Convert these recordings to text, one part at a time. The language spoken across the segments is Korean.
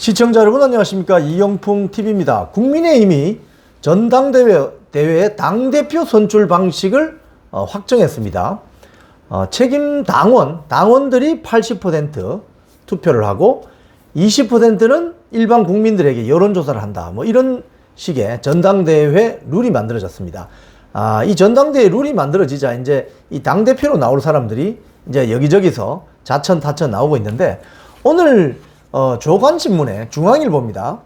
시청자 여러분 안녕하십니까 이영풍 TV입니다. 국민의힘이 전당대회 대회의 당 대표 선출 방식을 어, 확정했습니다. 어, 책임 당원 당원들이 80% 투표를 하고 20%는 일반 국민들에게 여론 조사를 한다. 뭐 이런 식의 전당대회 룰이 만들어졌습니다. 아, 이 전당대회 룰이 만들어지자 이제 이 당 대표로 나올 사람들이 이제 여기저기서 자천 타천 나오고 있는데 오늘 어, 조간신문에 중앙일보입니다.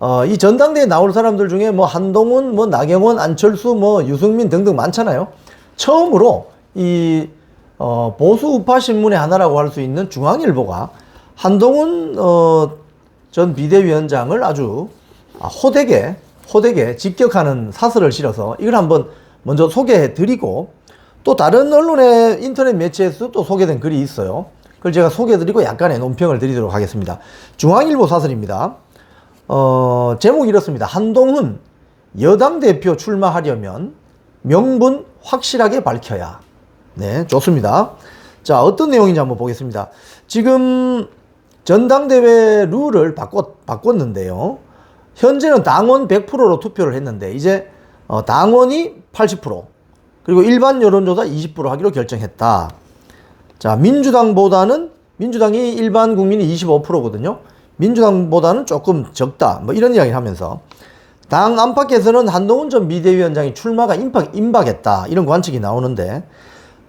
어, 이 전당대회 나올 사람들 중에 뭐 한동훈, 뭐 나경원, 안철수, 뭐 유승민 등등 많잖아요. 처음으로 이 어, 보수 우파 신문의 하나라고 할 수 있는 중앙일보가 한동훈 어, 전 비대위원장을 아주 아, 호되게 호되게 직격하는 사설을 실어서 이걸 한번 먼저 소개해 드리고 또 다른 언론의 인터넷 매체에서 또 소개된 글이 있어요. 그걸 제가 소개해 드리고 약간의 논평을 드리도록 하겠습니다. 중앙일보 사설입니다. 어, 제목이 이렇습니다. 한동훈 여당 대표 출마하려면 명분 확실하게 밝혀야. 네, 좋습니다. 자, 어떤 내용인지 한번 보겠습니다. 지금 전당대회 룰을 바꿨, 바꿨는데요. 현재는 당원 100%로 투표를 했는데, 이제 어, 당원이 80%, 그리고 일반 여론조사 20% 하기로 결정했다. 자, 민주당보다는, 민주당이 일반 국민이 25%거든요. 민주당보다는 조금 적다. 뭐 이런 이야기를 하면서, 당 안팎에서는 한동훈 전 비대위원장이 출마가 임박, 임박했다. 이런 관측이 나오는데,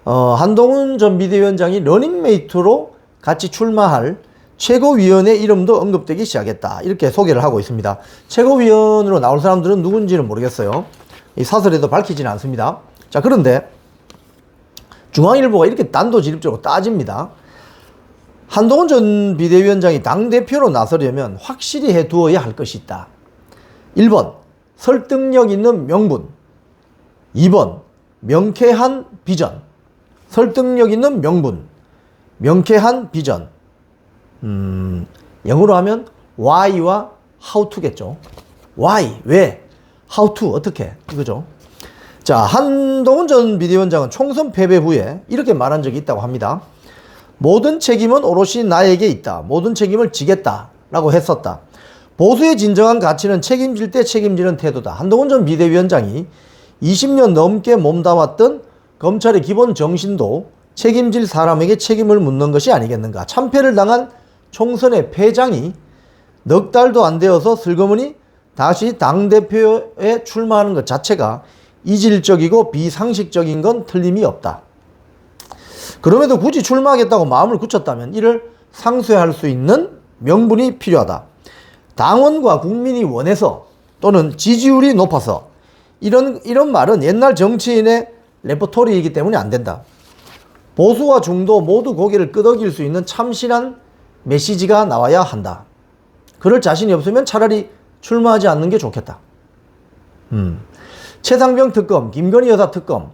어, 한동훈 전 비대위원장이 러닝메이트로 같이 출마할 최고위원의 이름도 언급되기 시작했다. 이렇게 소개를 하고 있습니다. 최고위원으로 나올 사람들은 누군지는 모르겠어요. 이 사설에도 밝히지는 않습니다. 자, 그런데 중앙일보가 이렇게 단도직입적으로 따집니다. 한동훈 전 비대위원장이 당대표로 나서려면 확실히 해 두어야 할 것이 있다. 1번, 설득력 있는 명분. 2번, 명쾌한 비전. 설득력 있는 명분. 명쾌한 비전. 음, 영어로 하면 why와 how to겠죠. why, 왜, how to, 어떻게, 이거죠. 자, 한동훈 전 비대위원장은 총선 패배 후에 이렇게 말한 적이 있다고 합니다. 모든 책임은 오롯이 나에게 있다. 모든 책임을 지겠다. 라고 했었다. 보수의 진정한 가치는 책임질 때 책임지는 태도다. 한동훈 전 비대위원장이 20년 넘게 몸담았던 검찰의 기본 정신도 책임질 사람에게 책임을 묻는 것이 아니겠는가. 참패를 당한 총선의 패장이 넉 달도 안 되어서 슬그머니 다시 당대표에 출마하는 것 자체가 이질적이고 비상식적인 건 틀림이 없다. 그럼에도 굳이 출마하겠다고 마음을 굳혔다면 이를 상쇄할 수 있는 명분이 필요하다. 당원과 국민이 원해서 또는 지지율이 높아서 이런, 이런 말은 옛날 정치인의 레퍼토리이기 때문에 안 된다. 보수와 중도 모두 고개를 끄덕일 수 있는 참신한 메시지가 나와야 한다. 그럴 자신이 없으면 차라리 출마하지 않는 게 좋겠다. 음. 최상병 특검, 김건희 여사 특검,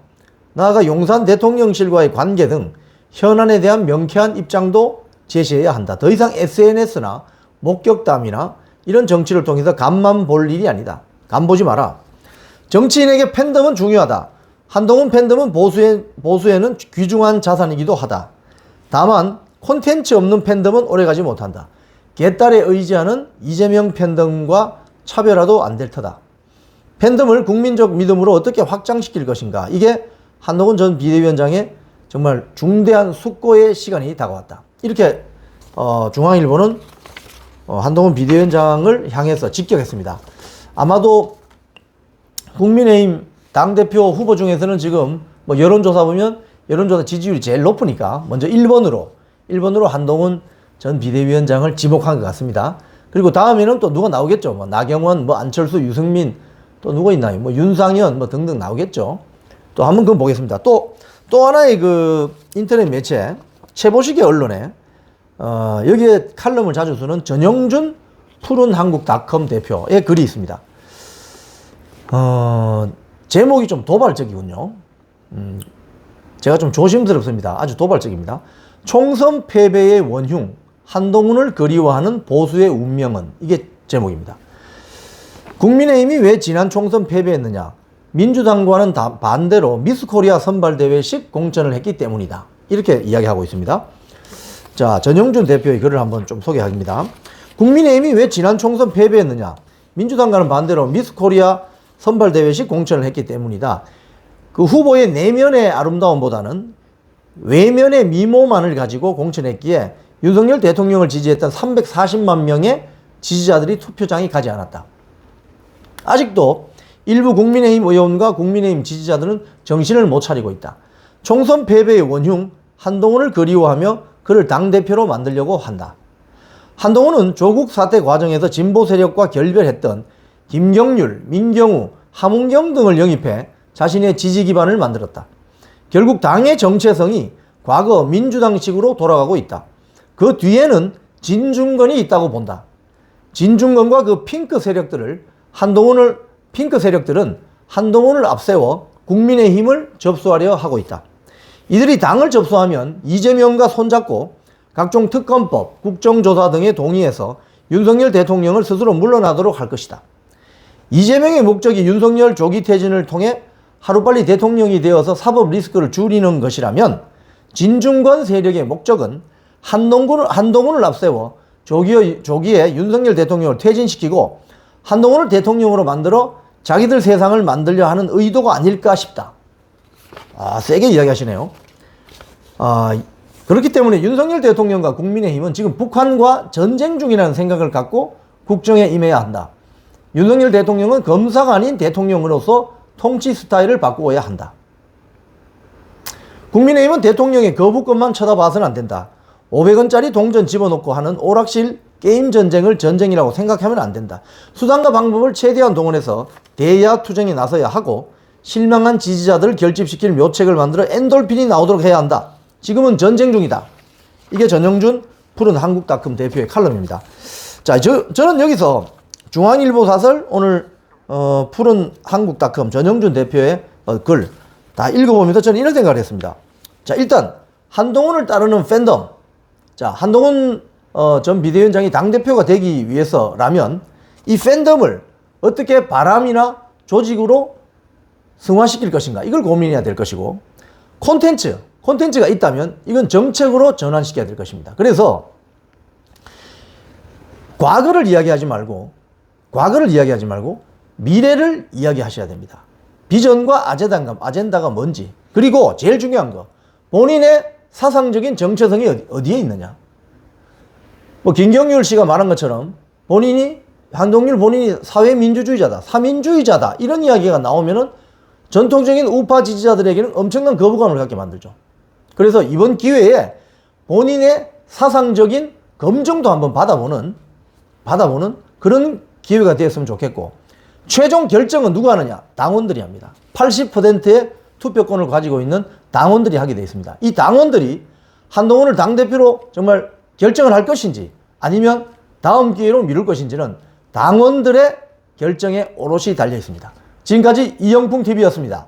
나아가 용산 대통령실과의 관계 등 현안에 대한 명쾌한 입장도 제시해야 한다. 더 이상 SNS나 목격담이나 이런 정치를 통해서 간만 볼 일이 아니다. 간 보지 마라. 정치인에게 팬덤은 중요하다. 한동훈 팬덤은 보수에, 보수에는 귀중한 자산이기도 하다. 다만 콘텐츠 없는 팬덤은 오래가지 못한다. 개딸에 의지하는 이재명 팬덤과 차별화도 안 될 터다. 팬덤을 국민적 믿음으로 어떻게 확장시킬 것인가. 이게 한동훈 전 비대위원장의 정말 중대한 숙고의 시간이 다가왔다. 이렇게 어, 중앙일보는 어, 한동훈 비대위원장을 향해서 직격했습니다. 아마도 국민의힘 당대표 후보 중에서는 지금 뭐 여론조사 보면 여론조사 지지율이 제일 높으니까 먼저 1번으로 1번으로 한동훈 전 비대위원장을 지목한 것 같습니다. 그리고 다음에는 또 누가 나오겠죠. 뭐 나경원, 뭐 안철수, 유승민 또 누가 있나요? 뭐 윤상현 뭐 등등 나오겠죠. 또 한번 그거 보겠습니다. 또 또 하나의 그 인터넷 매체 최보식의 언론에 어, 여기에 칼럼을 자주 쓰는 전영준 푸른한국닷컴 대표의 글이 있습니다. 어, 제목이 좀 도발적이군요. 음, 제가 좀 조심스럽습니다. 아주 도발적입니다. 총선 패배의 원흉, 한동훈을 그리워하는 보수의 운명은 이게 제목입니다. 국민의힘이 왜 지난 총선 패배했느냐? 민주당과는 다 반대로 미스코리아 선발대회식 공천을 했기 때문이다. 이렇게 이야기하고 있습니다. 자, 전영준 대표의 글을 한번 좀 소개합니다. 국민의힘이 왜 지난 총선 패배했느냐? 민주당과는 반대로 미스 코리아 선발 대회식 공천을 했기 때문이다. 그 후보의 내면의 아름다움보다는 외면의 미모만을 가지고 공천했기에 윤석열 대통령을 지지했던 340만 명의 지지자들이 투표장에 가지 않았다. 아직도 일부 국민의힘 의원과 국민의힘 지지자들은 정신을 못 차리고 있다. 총선 패배의 원흉 한동훈을 그리워하며 그를 당대표로 만들려고 한다. 한동훈은 조국 사태 과정에서 진보 세력과 결별했던 김경률, 민경우, 함은경 등을 영입해 자신의 지지 기반을 만들었다. 결국 당의 정체성이 과거 민주당식으로 돌아가고 있다. 그 뒤에는 진중권이 있다고 본다. 진중권과 그 핑크 세력들을 한동훈을 핑크 세력들은 한동훈을 앞세워 국민의힘을 접수하려 하고 있다. 이들이 당을 접수하면 이재명과 손잡고 각종 특검법, 국정조사 등에 동의해서 윤석열 대통령을 스스로 물러나도록 할 것이다. 이재명의 목적이 윤석열 조기 퇴진을 통해 하루빨리 대통령이 되어서 사법 리스크를 줄이는 것이라면 진중권 세력의 목적은 한동훈을, 앞세워 조기에, 조기에 윤석열 대통령을 퇴진시키고 한동훈을 대통령으로 만들어 자기들 세상을 만들려 하는 의도가 아닐까 싶다. 아, 세게 이야기하시네요. 아, 그렇기 때문에 윤석열 대통령과 국민의힘은 지금 북한과 전쟁 중이라는 생각을 갖고 국정에 임해야 한다. 윤석열 대통령은 검사가 아닌 대통령으로서 통치 스타일을 바꾸어야 한다. 국민의힘은 대통령의 거부권만 쳐다봐서는 안 된다. 500원짜리 동전 집어넣고 하는 오락실 게임 전쟁을 전쟁이라고 생각하면 안 된다. 수단과 방법을 최대한 동원해서 대야 투쟁에 나서야 하고 실망한 지지자들을 결집시킬 묘책을 만들어 엔돌핀이 나오도록 해야 한다. 지금은 전쟁 중이다. 이게 전영준 푸른 한국닷컴 대표의 칼럼입니다. 자, 저, 저는 여기서 중앙일보 사설 오늘 어, 푸른 한국닷컴 전영준 대표의 어, 글 다 읽어보면서 저는 이런 생각을 했습니다. 자, 일단 한동훈을 따르는 팬덤. 자, 한동훈 어, 전 비대위원장이 당대표가 되기 위해서라면 이 팬덤을 어떻게 바람이나 조직으로 승화시킬 것인가 이걸 고민해야 될 것이고 콘텐츠 콘텐츠가 있다면 이건 정책으로 전환시켜야 될 것입니다. 그래서 과거를 이야기하지 말고 과거를 이야기하지 말고 미래를 이야기하셔야 됩니다. 비전과 아젠다가, 아젠다가 뭔지 그리고 제일 중요한 거 본인의 사상적인 정체성이 어디, 어디에 있느냐 뭐 김경률 씨가 말한 것처럼 본인이 한동률 본인이 사회민주주의자다 사민주의자다 이런 이야기가 나오면은 전통적인 우파 지지자들에게는 엄청난 거부감을 갖게 만들죠. 그래서 이번 기회에 본인의 사상적인 검증도 한번 받아보는 받아보는 그런 기회가 되었으면 좋겠고 최종 결정은 누가 하느냐? 당원들이 합니다. 80%의 투표권을 가지고 있는 당원들이 하게 되어 있습니다. 이 당원들이 한동훈을 당대표로 정말 결정을 할 것인지 아니면 다음 기회로 미룰 것인지는 당원들의 결정에 오롯이 달려 있습니다. 지금까지 이영풍 TV였습니다.